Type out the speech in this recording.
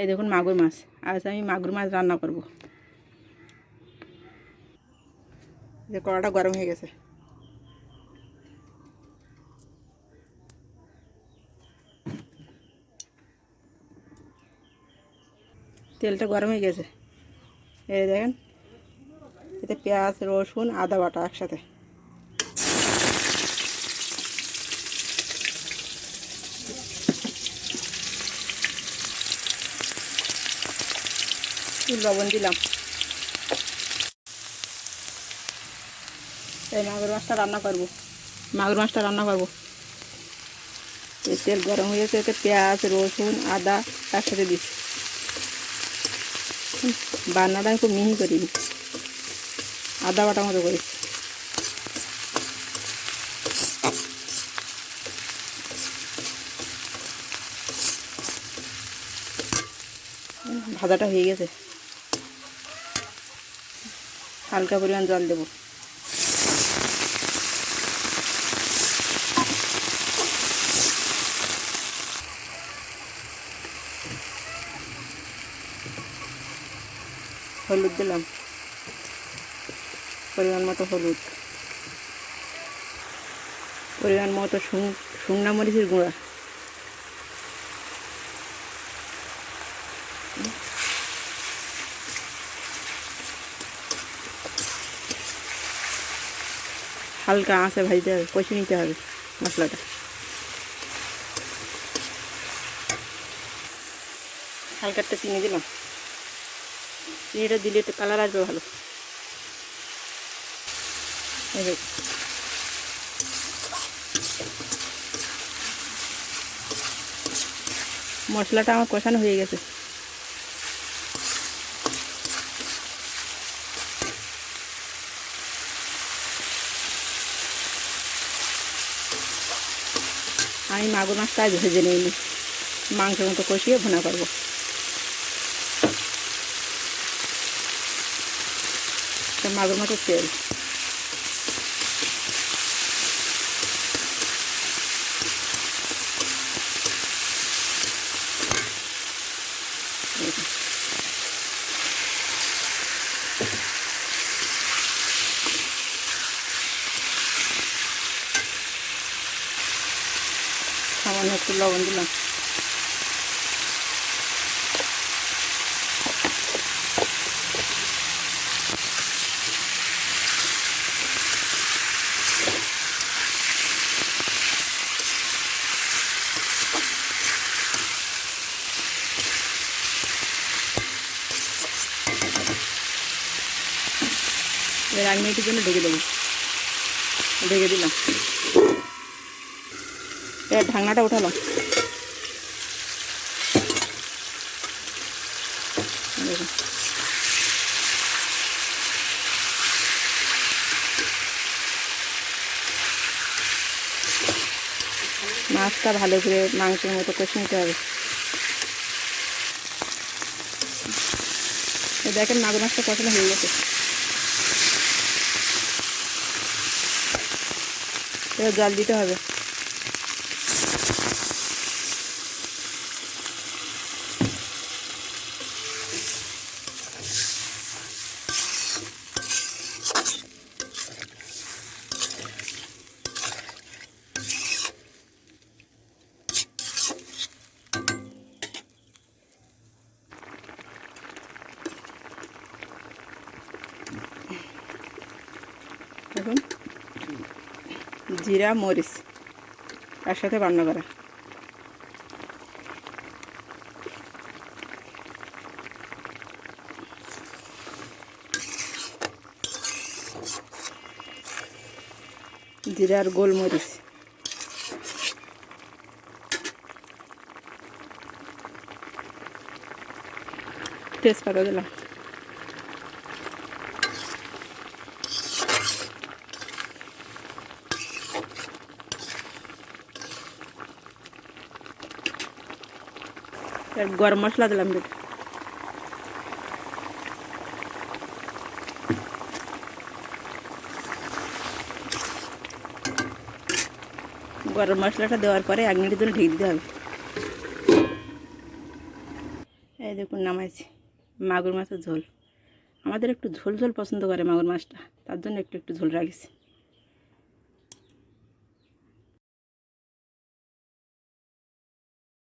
এই দেখুন মাগুর মাছ। আজ আমি মাগুর মাছ রান্না করব। যে কড়াটা গরম হয়ে গেছে। তেলটা গরম হয়ে গেছে। এই দেখেন, এতে পেঁয়াজ, রসুন, আদা বাটা একসাথে। একটু লবণ দিলাম। এই মাগুর মাছটা রান্না করব। মাগুর মাছটা রান্না করব। এই তেল গরম হয়ে গেছে, এতে পেঁয়াজ, রসুন, আদা একসাথে দিচ্ছি। বান্নাটা আমি খুব মিহি করিনি আদা বাটা মতো করেছি ভাজাটা হয়ে গেছে। হালকা পরিমাণ জল দেবো। হলুদ দিলাম। পরিমাণ মতো হলুদ। পরিমাণ মতো শুকনা মরিচের গুঁড়া। হালকা আঁচে ভাজতে হবে, কষে নিতে হবে মশলাটা। হালকা একটা চিনি দিলাম। চিনিটা দিলে একটু কালার আসবে ভালো। মশলাটা আমার কষানো হয়ে গেছে। আমি মাগুর মাছটা আজ ভেজে নিইনি মাংসের মতো কষিয়ে ভুনা করব। মাগুর মাছের তেল। সামান্য একটু লবণ দিলাম এবার এক মিনিটের জন্য ঢেকে দেবো ঢেকে দিলাম এবার ঢাকনাটা দেখুন। মাছটা ভালো করে মাংসের মতো কষে নিতে হবে। দেখেন মাগুর মাছটা কষানো হয়ে গেছে। এবার জল দিতে হবে। দেখুন। জিরা মরিচ তার সাথে রান্না করা। জিরা আর গোলমরিচ। তেজপাতা দিলাম। গরম মশলা দিলাম দুটো গরম মশলাটা দেওয়ার পরে এক মিনিটের জন্য ঢেকে দিতে হবে। এই দেখুন নামাইছি, মাগুর মাছের ঝোল। আমাদের একটু ঝোল ঝোল পছন্দ করে মাগুর মাছটা, তার জন্য একটু একটু ঝোল রাখিছি।